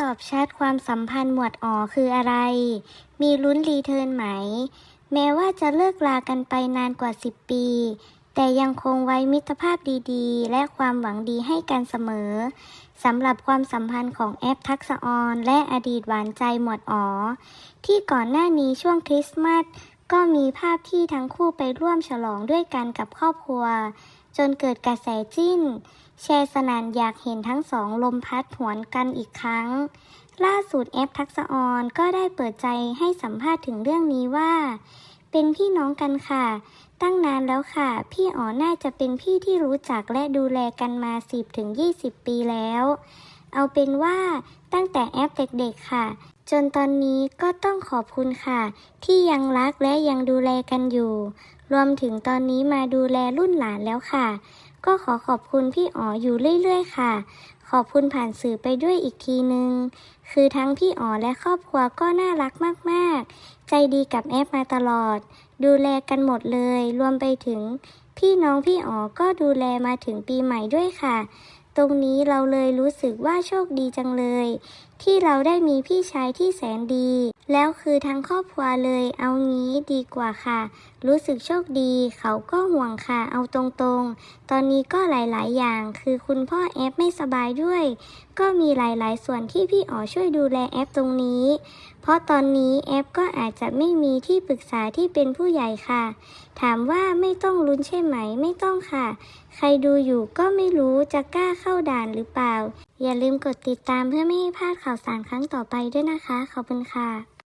ตอบชัดความสัมพันธ์หมวดอ๋อคืออะไร มีลุ้นรีเทิร์นไหม แม้ว่าจะเลิกลากันไปนานกว่า 10 ปี แต่ยังคงไว้มิตรภาพดีๆ และความหวังดีให้กันเสมอสำหรับความสัมพันธ์ของแอปทักษออน และอดีตหวานใจหมวดอ๋อ ที่ก่อนหน้านี้ช่วงคริสต์มาส ก็มีภาพที่ทั้งคู่ไปร่วมฉลองด้วยกันกับครอบครัว จนเกิดกระแสจิ้น แชร์สนานอยากเห็นทั้งสองลมพัดหวนกันอีกครั้ง ล่าสุดแอปทักษออนก็ได้เปิดใจให้สัมภาษณ์ถึงเรื่องนี้ว่า เป็นพี่น้องกันค่ะ ตั้งนานแล้วค่ะ พี่อ๋อน่าจะเป็นพี่ที่รู้จักและดูแลกันมา 10-20 ปีแล้ว เอาเป็นว่าตั้งแต่แอปเด็กๆค่ะ จนตอนนี้ก็ต้องขอบคุณค่ะ ที่ยังรักและยังดูแลกันอยู่ รวมถึงตอนนี้มาดูแลรุ่นหลานแล้วค่ะ ก็ขอขอบคุณพี่อ๋ออยู่เรื่อยๆ ค่ะ ขอบคุณผ่านสื่อไปด้วยอีกทีนึง คือทั้งพี่อ๋อและครอบครัวก็น่ารักมากๆ ใจดีกับแอปมาตลอด ดูแลกันหมดเลย รวมไปถึง พี่น้องพี่อ๋อก็ดูแลมาถึงปีใหม่ด้วยค่ะ ตรงนี้เราเลยรู้สึกว่าโชคดีจังเลย ที่เราได้มีพี่ชายที่แสนดี แล้วคือทั้งครอบครัวเลย เอางี้ดีกว่าค่ะ รู้สึกโชคดี เขาก็ห่วงค่ะ เอาตรงๆ ตอนนี้ก็หลายๆ อย่าง คือคุณพ่อแอปไม่สบายด้วย ก็มีหลายๆ ส่วนที่พี่อ๋อช่วยดูแลแอปตรงนี้ เพราะตอนนี้แอปก็อาจจะไม่มีที่ปรึกษาที่เป็นผู้ใหญ่ค่ะ ถามว่าไม่ต้องลุ้นใช่ไหมไม่ต้องค่ะ ใครดูอยู่ก็ไม่รู้จะกล้าเข้าด่านหรือเปล่า อย่าลืมกดติดตามเพื่อไม่ให้พลาดข่าวสารครั้งต่อไปด้วยนะคะ ขอบคุณค่ะ